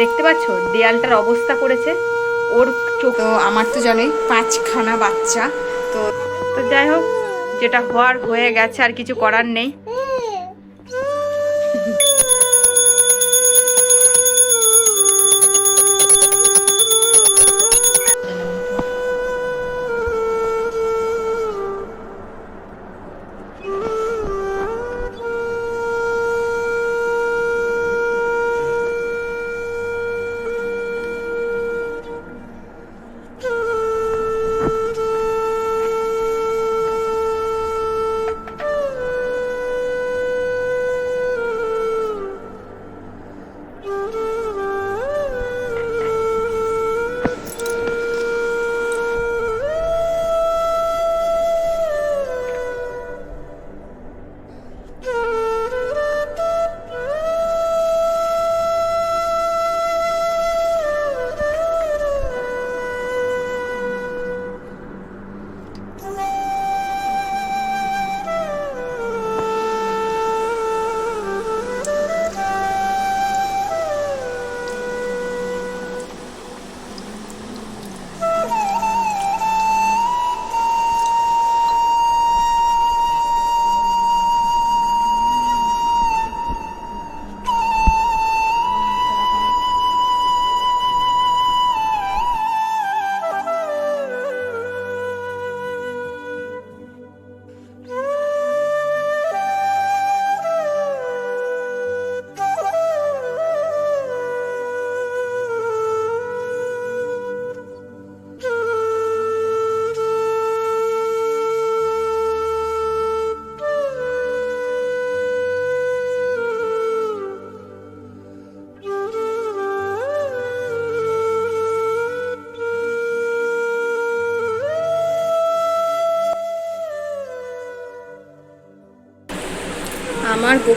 দেখতে পাচ্ছ? দেয়ালটার অবস্থা করেছে। ওর চোখ আমার তো জানোই পাঁচখানা বাচ্চা তো তো যাই হোক যেটা হওয়ার হয়ে গেছে আর কিছু করার নেই।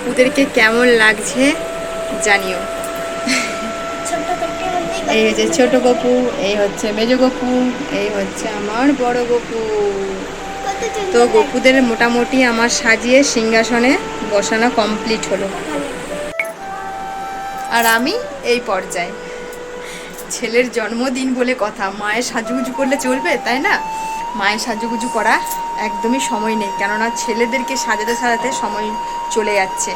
আমার গপুদেরকে কেমন লাগছে জানিও। এই হচ্ছে ছোট গপু, এই হচ্ছে মেজ গপু, এই হচ্ছে আমার বড় গপু। তো গপুদের মোটামুটি আমার সাজিয়ে সিংহাসনে বসানো কমপ্লিট হলো। আর আমি এই পর্যায়ে। ছেলের জন্মদিন বলে কথা, মায়ের সাজুগুজু করলে চলবে, তাই না? মায়ের সাজুগুজু করা একদমই সময় নেই। কেননা ছেলেদেরকে সাজাতে সাজাতে সময় চলে যাচ্ছে।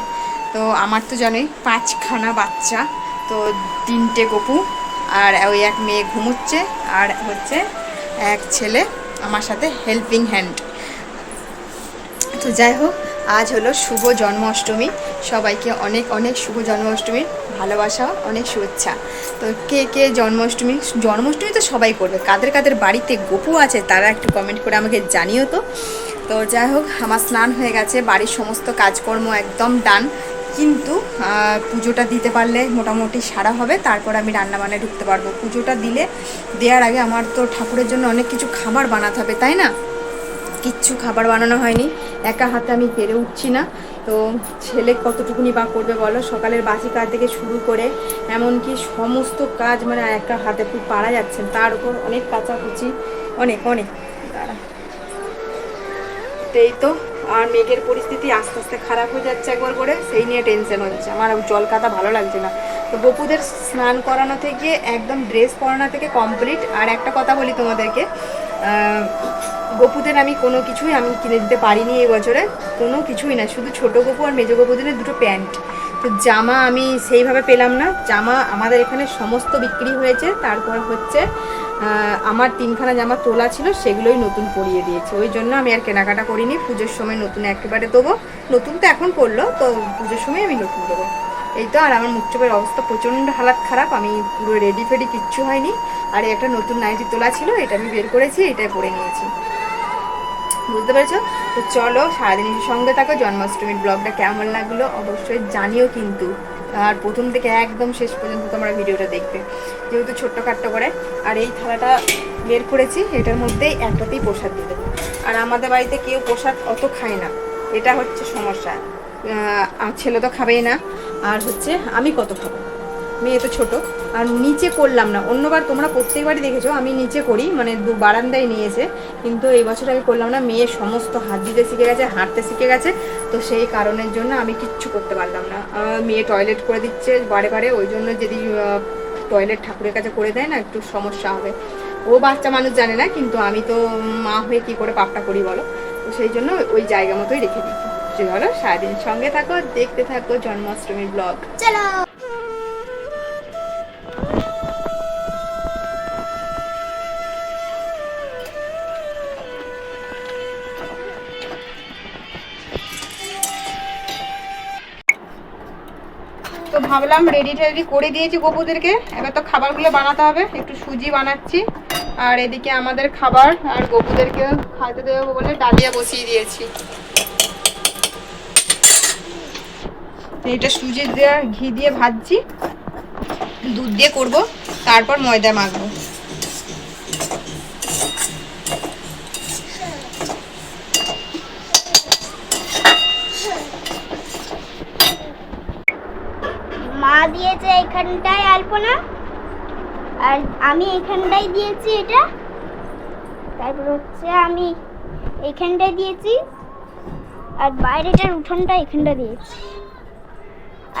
তো আমার তো জানোই পাঁচখানা বাচ্চা। তো তিনটে গপু আর ওই এক মেয়ে ঘুমোচ্ছে আর হচ্ছে এক ছেলে আমার সাথে হেল্পিং হ্যান্ড তো যাই হোক, আজ হলো শুভ জন্মাষ্টমী। সবাইকে অনেক অনেক শুভ জন্মাষ্টমীর ভালোবাসা, অনেক শুভেচ্ছা। তো কে কে জন্মাষ্টমী জন্মাষ্টমী তো সবাই করবে। কাদের কাদের বাড়িতে গপু আছে তারা একটু কমেন্ট করে আমাকে জানিও তো। তো যাই হোক, আমার স্নান হয়ে গেছে, বাড়ির সমস্ত কাজকর্ম একদম ডান কিন্তু পুজোটা দিতে পারলে মোটামুটি সারা হবে, তারপর আমি রান্নাবান্নায় ঢুকতে পারব। পুজোটা দিলে, দেওয়ার আগে আমার তো ঠাকুরের জন্য অনেক কিছু খাবার বানাতে হবে, তাই না? কিচ্ছু খাবার বানানো হয়নি। একা হাতে আমি পেরে উঠছি না। তো ছেলে কতটুকুনি বা করবে বলো? সকালের বাসি কাজ থেকে শুরু করে এমনকি সমস্ত কাজ মানে একা হাতে খুব পারা যাচ্ছে তার উপর অনেক কাচাকুচি। অনেক অনেক। এই তো, আর মেঘের পরিস্থিতি আস্তে আস্তে খারাপ হয়ে যাচ্ছে একবার করে। সেই নিয়ে টেনশন হচ্ছে। আমার জল কাদা ভালো লাগছে না। তো বপুদের স্নান করানো থেকে একদম ড্রেস পরানো থেকে কমপ্লিট আর একটা কথা বলি তোমাদেরকে। গপুদের আমি কোনো কিছুই আমি কিনে দিতে পারিনি এই বছরে। কোনো কিছুই না, শুধু ছোট গপু আর মেজো গপুদের দুটো প্যান্ট। তো জামা আমি সেইভাবে পেলাম না। জামা আমাদের এখানে সমস্ত বিক্রি হয়েছে। তারপর হচ্ছে আমার তিনখানা জামা তোলা ছিল, সেগুলোই নতুন পরিয়ে দিয়েছে। ওই জন্য আমি আর কেনাকাটা করিনি। পুজোর সময় নতুন একেবারে দেবো। নতুন তো এখন পড়ল, তো পুজোর সময় আমি নতুন দেবো। এই তো, আর আমার মুখ অবস্থা প্রচণ্ড হালাত খারাপ। আমি পুরো রেডি ফেডি কিচ্ছু হয়নি। আর একটা নতুন নাইটি তোলা ছিল, এটা আমি বের করেছি, এটাই পরে নিয়েছি। বুঝতে পেরেছ? তো চলো সারাদিনের সঙ্গে থাকো, জন্মাষ্টমীর ব্লগটা কেমন লাগল অবশ্যই জানিও কিন্তু। আর প্রথম থেকে একদম শেষ পর্যন্ত তোমরা ভিডিওটা দেখবে, যেহেতু ছোট্ট খাট্ট করে। আর এই থালাটা বের করেছি, এটার মধ্যেই একটাতেই প্রসাদ দিতে আর আমাদের বাড়িতে কেউ প্রসাদ অত খায় না, এটা হচ্ছে সমস্যা। ছেলে তো খাবেই না। আর হচ্ছে আমি কত খাব? মেয়ে তো ছোট। আর নিচে করলাম না। অন্যবার তোমরা প্রত্যেকবারই দেখেছ, আমি নিচে করি মানে দু বারান্দায় নিয়েছে। কিন্তু এই বছর আমি করলাম না মেয়ে সমস্ত হাত দিতে শিখে গেছে, হাঁটতে শিখে গেছে। তো সেই কারণের জন্য আমি কিচ্ছু করতে পারলাম না। মেয়ে টয়লেট করে দিচ্ছে বারে বারে, ওই জন্য যদি টয়লেট ঠাকুরের কাছে করে দেয় না, একটু সমস্যা হবে। ও বাচ্চা মানুষ জানে না, কিন্তু আমি তো মা হয়ে কি করে পাপটা করি বলো? তো সেই জন্য ওই জায়গা মতোই রেখে দিই বলো সারাদিন সঙ্গে থাকো, দেখতে থাকো জন্মাষ্টমীর ব্লগ চলো। তো ভাবলাম রেডি টেডি করে দিয়েছি গপুদেরকে। এবার তো খাবারগুলো বানাতে হবে। একটু সুজি বানাচ্ছি। আর এদিকে আমাদের খাবার, আর গপুদেরকে খাইতে দেবো বলে ডালিয়া বসিয়ে দিয়েছি। এটা সুজি দিয়ে, ঘি দিয়ে ভাজছি। দুধ দিয়ে করব, তারপর ময়দা মাখবো মা দিয়েছে এখানটায় আলপনা। আর আমি এখানটায় দিয়েছি এটা। তারপর হচ্ছে আমি এখানটায় দিয়েছি। আর বাইরেটার উঠোনটা এখানটা দিয়েছি।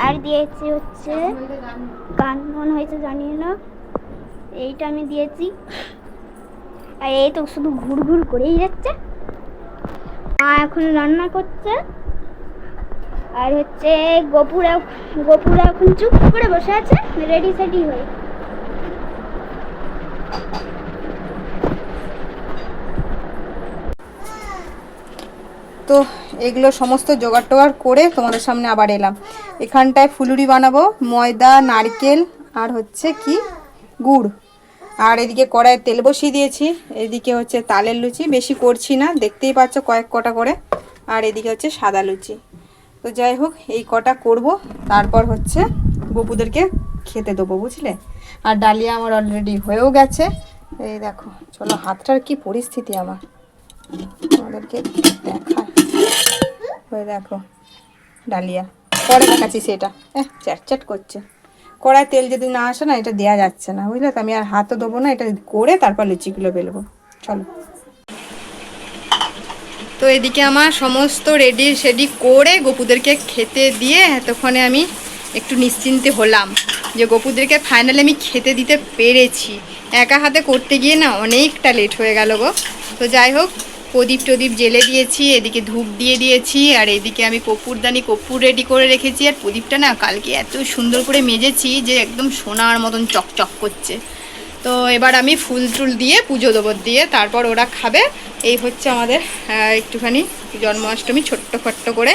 আর দিয়েছি হচ্ছে গান মনে হয়েছে জানি না। এইটা আমি দিয়েছি। আর এই তো শুধু ঘুর ঘুর করেই যাচ্ছে। মা এখন রান্না করছে। আর হচ্ছে গোপুরা গোপুরা এখন চুপ করে বসে আছে রেডি সেডি হয়ে। তো এগুলো সমস্ত জোগাড় টোগাড় করে তোমাদের সামনে আবার এলাম। এখানটায় ফুলুরি বানাবো, ময়দা, নারকেল, আর হচ্ছে কি? গুড়। আর এদিকে কড়াইয়ে তেল বসিয়ে দিয়েছি, এদিকে হচ্ছে তালের লুচি। বেশি করছি না, দেখতেই পাচ্ছ কয়েক কটা করে। আর এদিকে হচ্ছে সাদা লুচি। তো যাই হোক, এই কটা করব। তারপর হচ্ছে বপুদেরকে খেতে দেবো, বুঝলে? আর ডালিয়া আমার অলরেডি হয়েও গেছে। এই দেখো, চলো, হাতটার কি পরিস্থিতি আমার? আমাদেরকে দেখায় ওই দেখো, ডালিয়া। পরে দেখাচ্ছি সেটা। হ্যাঁ চ্যাট করছে। কড়ায় তেল যদি না আসে না, এটা দেওয়া যাচ্ছে না, বুঝলে? তো আমি আর হাতও দেবো না, এটা করে তারপর লুচিগুলো বেলবো। চলো। এদিকে আমার সমস্ত রেডি সেডি করে গপুদেরকে খেতে দিয়ে এতক্ষণে আমি একটু নিশ্চিন্তে হলাম যে গপুদেরকে ফাইনালি আমি খেতে দিতে পেরেছি। একা হাতে করতে গিয়ে না অনেকটা লেট হয়ে গেল গো। তো যাই হোক, প্রদীপ টদীপ জেলে দিয়েছি, এদিকে ধূপ দিয়ে দিয়েছি, আর এদিকে আমি কপুরদানি কপুর রেডি করে রেখেছি। আর প্রদীপটা না কালকে এত সুন্দর করে মেজেছি যে একদম সোনার মতন চকচক করছে। তো এবার আমি ফুল টুল দিয়ে পুজো দেবো দিয়ে তারপর ওরা খাবে। এই হচ্ছে আমাদের একটুখানি জন্মাষ্টমী ছোট্ট খট্ট করে।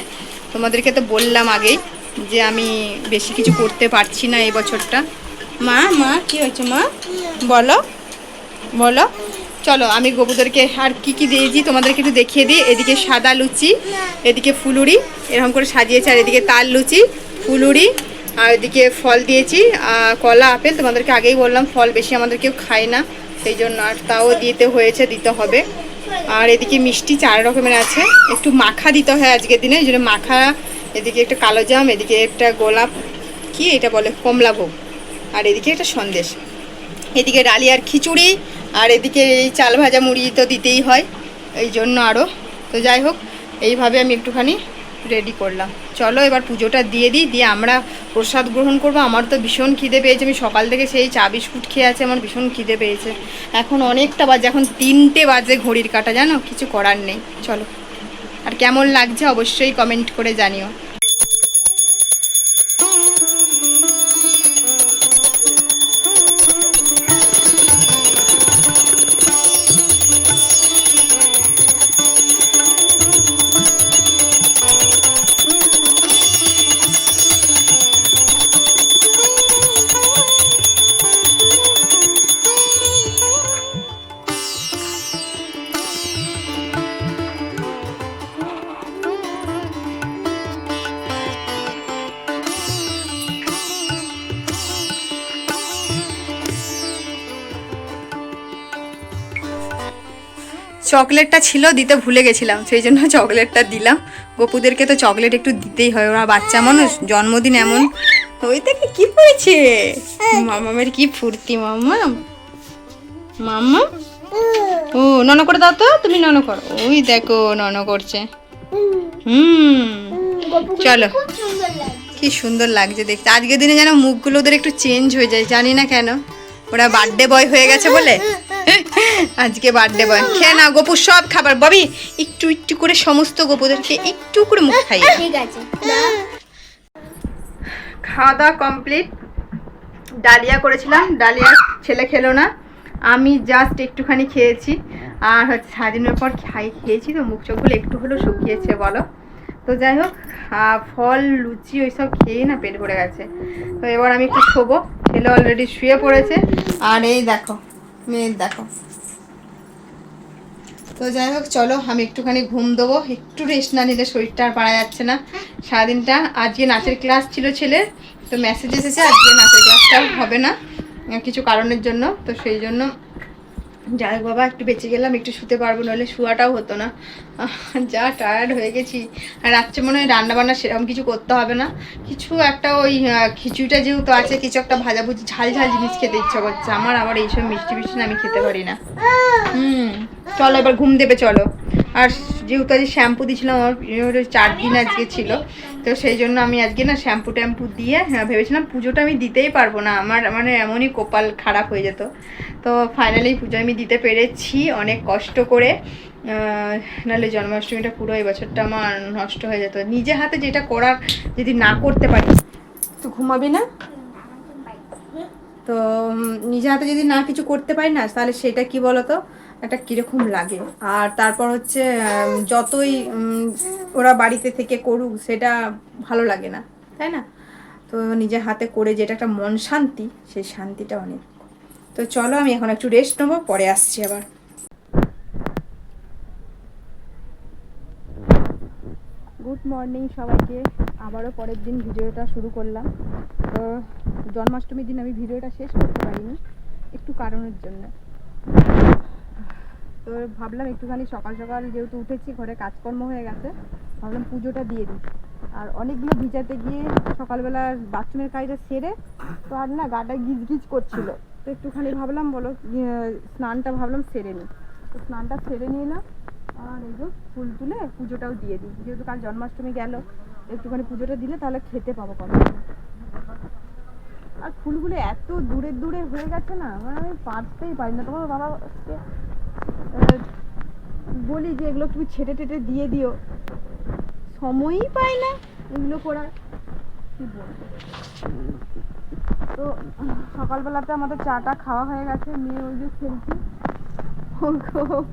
তোমাদেরকে তো বললাম আগেই যে আমি বেশি কিছু করতে পারছি না এই বছরটা। মা মা, কি হয়েছে মা? বলো বলো। চলো, আমি গোবুদেরকে আর কি কি দিয়েছি তোমাদেরকে একটু দেখিয়ে দিই। এদিকে সাদা লুচি, এদিকে ফুলুরি, এরকম করে সাজিয়েছে, আর এদিকে তাল লুচি, ফুলুরি আর এদিকে ফল দিয়েছি কলা, আপেল, তোমাদেরকে আগেই বললাম, ফল বেশি আমাদের কেউ খায় না, সেই জন্য আর তাও দিতে হয়েছে, দিতে হবে। আর এদিকে মিষ্টি চার রকমের আছে, একটু মাখা দিতে হয় আজকের দিনে, এই জন্য মাখা, এদিকে একটা কালো জাম, এদিকে একটা গোলাপ, কি এটা বলে, কমলা ভোগ, আর এদিকে একটা সন্দেশ। এদিকে ডালিয়ার খিচুড়ি, আর এদিকে এই চাল ভাজা মুড়ি তো দিতেই হয়, এই জন্য আরও তো যাই হোক, এইভাবে আমি একটুখানি রেডি করলাম। চলো এবার পুজোটা দিয়ে দিই, দিয়ে আমরা প্রসাদ গ্রহণ করব। আমার তো ভীষণ খিদে পেয়েছে, আমি সকাল থেকে সেই চা বিস্কুট খেয়ে আছে, আমার ভীষণ খিদে পেয়েছে। এখন অনেকটা বাজে, এখন তিনটে বাজে ঘড়ির কাটা, জানো? কিছু করার নেই। চলো। আর কেমন লাগছে অবশ্যই কমেন্ট করে জানিও। চকলেটটা ছিল দিতে ভুলে গেছিলাম। সেই জন্য চকলেটটা দিলাম। গপুদেরকে তো চকলেট একটু দিতেই হয় ওরা বাচ্চা মানুষ জন্মদিন এমন। ওই থেকে কি পড়েছে মামামের কি ফুর্তি মাম্মাম মাম্মা ও নন করে দাও তো তুমি নন করো। ওই দেখো নন করছে। হুম। চলো। কি সুন্দর লাগছে দেখতে। আজকের দিনে যেন মুখগুলো ওদের একটু চেঞ্জ হয়ে যায় জানি না কেন। ওরা বার্থডে বয় হয়ে গেছে বলে? আজকে বার্থডে বয় খেয়ে না গোপুর সব খাবার। ববি একটু একটু করে সমস্ত গোপুদেরকে একটু করে মুখ খাইয়ে দাও। ঠিক আছে। খাওয়া দাওয়া কমপ্লিট ডালিয়া করেছিলাম। ডালিয়া ছেলে খেলো না। আমি জাস্ট একটুখানি খেয়েছি। আর হচ্ছে সারাদিনের পর খাই খেয়েছি তো মুখ চোখগুলো একটু হলেও শুকিয়েছে বলো। তো যাই হোক ফল লুচি ওইসব খেয়ে না পেট ভরে গেছে। তো এবার আমি একটু শোবো। ছেলে অলরেডি শুয়ে পড়েছে। আর এই দেখো, মেয়ের দেখো। তো যাই হোক, চলো, আমি একটুখানি ঘুম দেবো। একটু রেস্ট না নিলে শরীরটা আর পারা যাচ্ছে না। সারাদিনটা, আজকে নাচের ক্লাস ছিল ছেলের তো মেসেজ এসেছে, আজকে নাচের ক্লাসটা হবে না, কিছু কারণের জন্য, তো সেই জন্য যাই বাবা, একটু বেঁচে গেলাম, একটু শুতে পারব নাহলে শুয়াটাও হতো না। যা টায়ার্ড হয়ে গেছি। আর রাত্রে মনে হয় রান্নাবান্না সেরকম কিছু করতে হবে না। কিছু একটা ওই খিচুড়িটা যেহেতু আছে, কিছু একটা ভাজাভুজি ঝাল ঝাল জিনিস খেতে ইচ্ছা করছে। আমার আবার এইসব মিষ্টি মিষ্টি আমি খেতে পারি না। হুম, চলো এবার ঘুম দেবে, চলো। আর যেহেতু আজকে শ্যাম্পু দিয়েছিলাম আমার চার দিন আজকে ছিল। তো সেই জন্য আমি আজকে না শ্যাম্পু ট্যাম্পু দিয়ে হ্যাঁ, ভেবেছিলাম পুজোটা আমি দিতেই পারব না। আমার মানে এমনই কপাল খারাপ হয়ে যেত। তো ফাইনালি পুজো আমি দিতে পেরেছি অনেক কষ্ট করে। নাহলে জন্মাষ্টমীটা পুরো এই বছরটা আমার নষ্ট হয়ে যেত। নিজে হাতে যেটা করার যদি না করতে পারি তো ঘুমাবি না? তো নিজে হাতে যদি না কিছু করতে পারি না তাহলে সেটা কি বলতো? একটা কীরকম লাগে? আর তারপর হচ্ছে যতই ওরা বাড়িতে থেকে করুক, সেটা ভালো লাগে না, তাই না? তো নিজের হাতে করে যেটা একটা মন শান্তি, সেই শান্তিটা অনেক। তো চলো, আমি এখন একটু রেস্ট নেব, পরে আসছি আবার। গুড মর্নিং সবাইকে। আবারও পরের দিন ভিডিওটা শুরু করলাম। তো জন্মাষ্টমীর দিন আমি ভিডিওটা শেষ করতে পারিনি, একটু কারণের জন্য। তো ভাবলাম একটুখানি সকাল সকাল যেহেতু উঠেছি, ঘরে কাজকর্ম হয়ে গেছে, ভাবলাম পুজোটা দিয়ে দিই। আর অনেকগুলো ভিজাতে গিয়ে সকালবেলা বাথরুমের কাজটা সেরে তো আর না গাটা গিজ করছিল। তো একটুখানি ভাবলাম বলো স্নানটা ভাবলাম সেরে নিই। তো স্নানটা সেরে নিলাম, আর এই ফুল তুলে পুজোটাও দিয়ে দিই। যেহেতু কাল জন্মাষ্টমী গেল, একটুখানি পুজোটা দিলে তাহলে খেতে পাবো কবে। আর ফুলগুলো এত দূরে দূরে হয়ে গেছে না মানে আমি পারতেই পারি না। তোমার বাবা বলি যে এগুলো তুমি ছেটে টেটে দিয়ে দিও। সময়ই পাই না এগুলো করার। কি বলব? তো, সকালবেলাতে আমাদের চাটা খাওয়া হয়ে গেছে মেয়ে ওই যে খেলছি।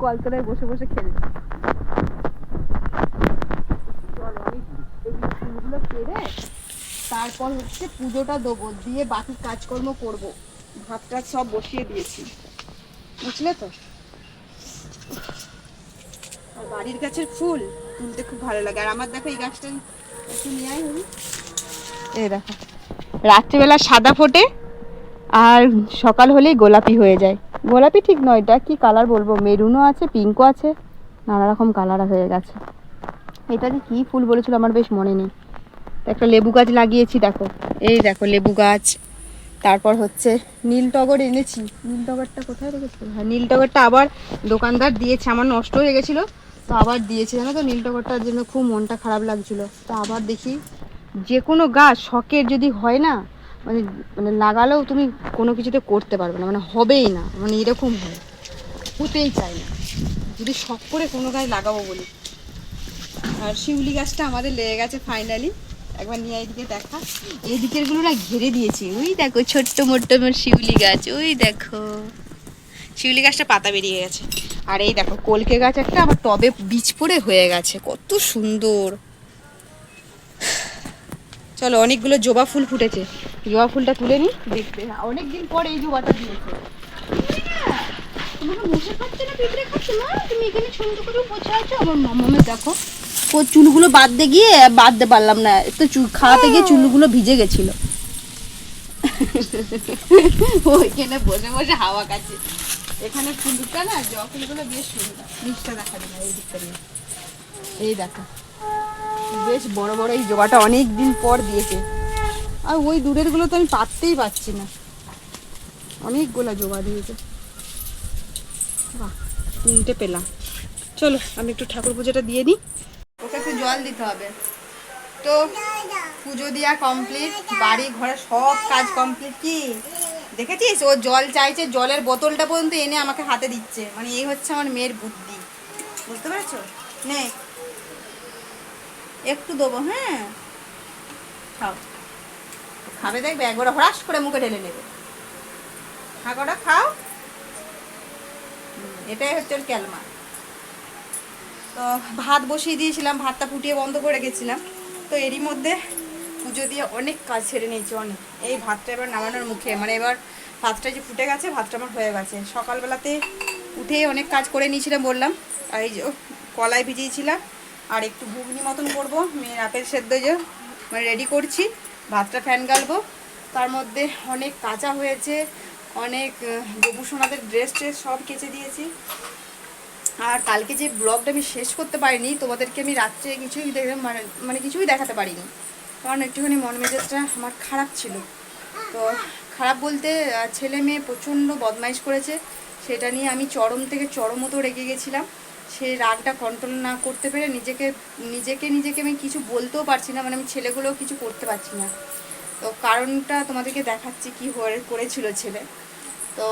কলতলায় বসে বসে খেলছে। ফুলগুলো তারপর হচ্ছে পুজোটা দেবো, দিয়ে বাকি কাজকর্ম করব। ভাত টাত সব বসিয়ে দিয়েছি। বুঝলে তো? বাড়ির গাছের ফুল তুলতে খুব ভালো লাগে। আর আমার দেখো এই গাছটা একটু নিয়ে আয় দেখো। রাত্রিবেলা সাদা ফোটে আর সকাল হলেই গোলাপি হয়ে যায়। গোলাপি ঠিক নয় এটা কি কালার বলব। মেরুনও আছে পিঙ্কও আছে, নানা রকম কালার হয়ে গেছে। এটা যে কী ফুল বলেছিল আমার বেশ মনে নেই। একটা লেবু গাছ লাগিয়েছি, দেখো। এই দেখো লেবু গাছ। তারপর হচ্ছে নীল টগর এনেছি। নীল টগরটা কোথায় রেখেছিল? হ্যাঁ নীল টগরটা আবার দোকানদার দিয়েছে। আমার নষ্ট হয়ে গেছিল। তো আবার দিয়েছে, জানো তো নীল টগরটার জন্য খুব মনটা খারাপ লাগছিল। তো আবার দেখি যে কোনো গাছ শখের যদি হয় না মানে মানে লাগালেও তুমি কোনো কিছুতে করতে পারবে না মানে হবেই না মানে এরকম হয়। হতেই চাই না। যদি শখ করে কোনো গাছ লাগাবো বলি। আর শিউলি গাছটা আমাদের লেগে গেছে ফাইনালি একবার নিয়ে এইদিকে দেখা। এইদিকেরগুলো না ঘিরে দিয়েছি। ওই দেখো ছোট্ট মোট্ট মোট শিউলি গাছ, ওই দেখো। শিউলি গাছটা পাতা বেরিয়ে গেছে। আর এই দেখো, কলকে গাছ একটা, আবার টবে বীজ পড়ে হয়ে গেছে, কত সুন্দর। চলো, অনেকগুলো জবা ফুল ফুটেছে। জবা ফুলটা তুলে নি দেখতে অনেক দিন পর এই জবাটা দিয়েছে। তুমি সুন্দর করে বসে আছো? আমার দেখো, ও চুলগুলো বাঁধতে গিয়ে বাঁধতে পারলাম না। তো চুল, খাওয়াতে গিয়ে চুলগুলো ভিজে গেছিল। ওইখানে বসে বসে হাওয়া খাচ্ছে। এখানে ফুলটা না জবা বেশ সুন্দর। মিষ্টা দেখা যায় না এই দিকটা নিয়ে এই দেখো, বেশ বড় বড় এই জবাটা অনেক দিন পর দিয়েছে। আর ওই দূরেরগুলো তো আমি পাততেই পারছি না। অনেকগুলো জবা দিয়েছে। বাহ, তিনটে পেলাম। চলো, আমি একটু ঠাকুর পুজোটা দিয়ে নিই। ওকে একটু জল দিতে হবে। তো, পুজো দেওয়া কমপ্লিট বাড়ি ঘরে সব কাজ কমপ্লিট কি? দেখেছিস? ও জল চাইছে, জলের বোতলটা পর্যন্ত এনে আমাকে হাতে দিচ্ছে। মানে এই হচ্ছে আমার মেয়ের বুদ্ধি। বুঝতে পেরেছ? নে। একটু দেবো হ্যাঁ? খাও। খাবে দেখবে, একবার হরাস করে মুখে ঢেলে নেবে। খাকোটা খাও। এটাই হচ্ছে ওর ক্যালমা। তো ভাত বসিয়ে দিয়েছিলাম, ভাতটা ফুটিয়ে বন্ধ করে গেছিলাম তো এরই মধ্যে পুজো দিয়ে অনেক কাজ ছেড়ে নিয়েছি, অনেক। এই ভাতটা এবার নামানোর মুখে মানে এবার ভাতটা যে ফুটে গেছে, ভাতটা আমার হয়ে গেছে। সকালবেলাতে উঠেই অনেক কাজ করে নিয়েছিলাম বললাম, আর এই যে কলাই ভিজিয়েছিলাম, আর একটু ঘুগনি মতন করব মেয়ের আপেল সেদ্ধ যে মানে রেডি করছি, ভাতটা ফ্যান গালবো। তার মধ্যে অনেক কাঁচা হয়েছে, অনেক গবু সোনাদের ড্রেস ট্রেস সব কেচে দিয়েছি। আর কালকে যে ব্লগটা আমি শেষ করতে পারিনি, তোমাদেরকে আমি রাত্রে কিছুই দেখে মানে মানে কিছুই দেখাতে পারিনি। কারণ একটুখানি মন মেজাজটা আমার খারাপ ছিল। তো খারাপ বলতে ছেলে মেয়ে প্রচণ্ড বদমাইশ করেছে। সেটা নিয়ে আমি চরম থেকে চরম মতো রেগে গেছিলাম। সেই রাগটা কন্ট্রোল না করতে পেরে নিজেকে নিজেকে নিজেকে আমি কিছু বলতেও পারছি না। মানে আমি ছেলেগুলোও কিছু করতে পারছি না। তো কারণটা তোমাদেরকে দেখাচ্ছি কি হয়ে, করেছিল ছেলে। তো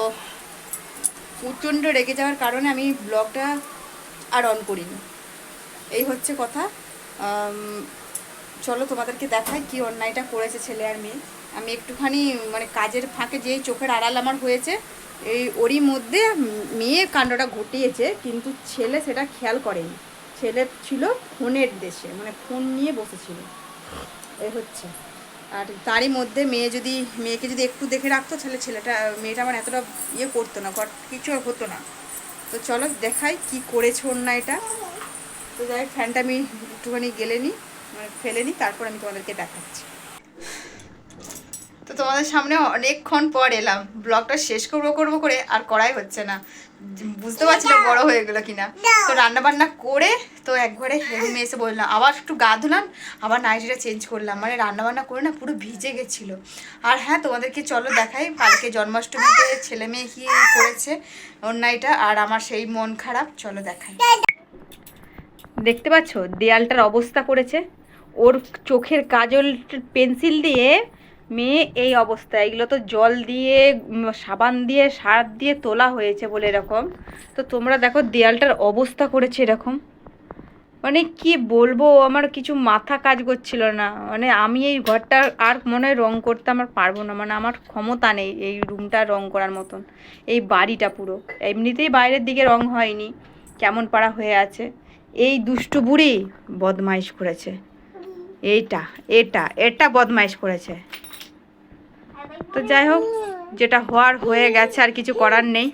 প্রচণ্ড রেগে যাওয়ার কারণে আমি ব্লগটা আর অন করিনি। এই হচ্ছে কথা। চলো তোমাদেরকে দেখাই কি অন্যায়টা করেছে ছেলে আর মেয়ে। আমি একটুখানি মানে কাজের ফাঁকে যেই চোখের আড়াল আমার হয়েছে, এই ওরই মধ্যে মেয়ে কাণ্ডটা ঘটিয়েছে, কিন্তু ছেলে সেটা খেয়াল করেনি। ছেলে ছিল ফোনের দেশে মানে ফোন নিয়ে বসেছিল। এ হচ্ছে। আর তারই মধ্যে মেয়ে যদি, মেয়েকে যদি একটু দেখে রাখতো, তাহলে ছেলেটা, মেয়েটা আমার এতটা ইয়ে করতো না, ঘট, কিছু হতো না। তো চলো দেখাই কি করেছে অন্যায়টা। তো যাই ফ্যানটা আমি একটুখানি গেলে নিই। ফেলে নিই তারপর আমি তোমাদেরকে দেখাচ্ছি। তো তোমাদের সামনে অনেকক্ষণ পর এলাম। ব্লগটা শেষ করব করব করে আর করাই হচ্ছে না। বুঝতে পারছি না বড় হয়ে গেলো কিনা। তো রান্না বান্না করে তো একবারে রুমে এসে বললাম আবার একটু গা ধুলাম আবার নাইটিটা চেঞ্জ করলাম। মানে রান্না বান্না করে না পুরো ভিজে গেছিল। আর হ্যাঁ তোমাদেরকে চলো দেখাই কালকে জন্মাষ্টমীতে ছেলে মেয়ে কি করেছে অন্যায়টা আর আমার সেই মন খারাপ চলো দেখাই। দেখতে পাচ্ছ? দেয়ালটার অবস্থা করেছে। ওর চোখের কাজল পেন্সিল দিয়ে মেয়ে এই অবস্থা এগুলো তো জল দিয়ে সাবান দিয়ে সার দিয়ে তোলা হয়েছে বলে এরকম। তো তোমরা দেখো দেয়ালটার অবস্থা করেছে এরকম। মানে কি বলব, আমার কিছু মাথা কাজ করছিল না। মানে আমি এই ঘরটা আর মনে হয় রং করতে আমার পারব না। মানে আমার ক্ষমতা নেই এই রুমটা রং করার মতন। এই বাড়িটা পুরো। এমনিতেই বাইরের দিকে রং হয়নি। কেমন পাড়া হয়ে আছে। এই দুষ্টু বুড়ি বদমাইশ করেছে। এইটা, এটা এটা বদমাইশ করেছে। তো যাই হোক, যেটা হওয়ার হয়ে গেছে, আর কিছু করার নেই।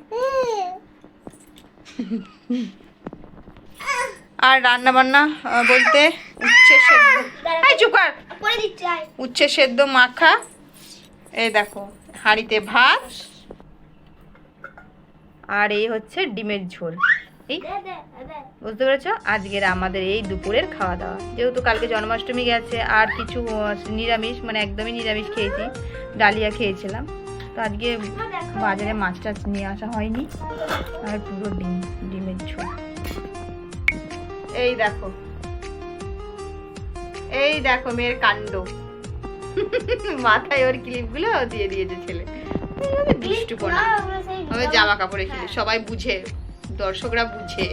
আর রান্না বান্না বলতে উচ্ছে সেদ্ধ। উচ্ছে সেদ্ধ মাখা। এই দেখো, হাঁড়িতে ভাত। আর এই হচ্ছে ডিমের ঝোল। দে। বুঝতে পেরেছ? আজকের আমাদের এই দুপুরের খাওয়া দাওয়া যেহেতু কালকে জন্মাষ্টমী গেছে আর কিছু নিরামিষ মানে একদমই নিরামিষ খেয়েছি। ডালিয়া খেয়েছিলাম। তো আজকে বাজারে মাছ টাছ নিয়ে আসা হয়নি। আর পুরো ডিম ডিমের ঝোল। এই দেখো। এই দেখো মেয়ের কাণ্ড। মাথায় ওর ক্লিপগুলো দিয়ে দিয়েছে ছেলে। দুষ্টু জামা কাপড়ে কিনে সবাই বুঝে। দর্শকরা বুঝে।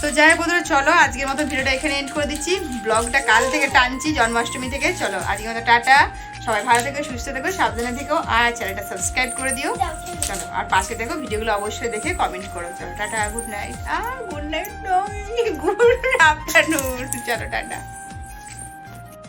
তো যাই হোক বন্ধুরা, চলো আজকের মতো ভিডিওটা এখানে এন্ড করে দিচ্ছি। ব্লগটা কাল থেকে টানছি, জন্মাষ্টমী থেকে। চলো, আজকের মতো টাটা। সবাই ভালো থেকো, সুস্থ থেকো, সাবধানে থেকো, আর চ্যানেলটা সাবস্ক্রাইব করে দিও। চলো, আর পাশে দেখো ভিডিওগুলো অবশ্যই দেখে কমেন্ট করো। চলো, টাটা গুড নাইট আর গুড নাইট গুড আফটারনুন চলো, টাটা।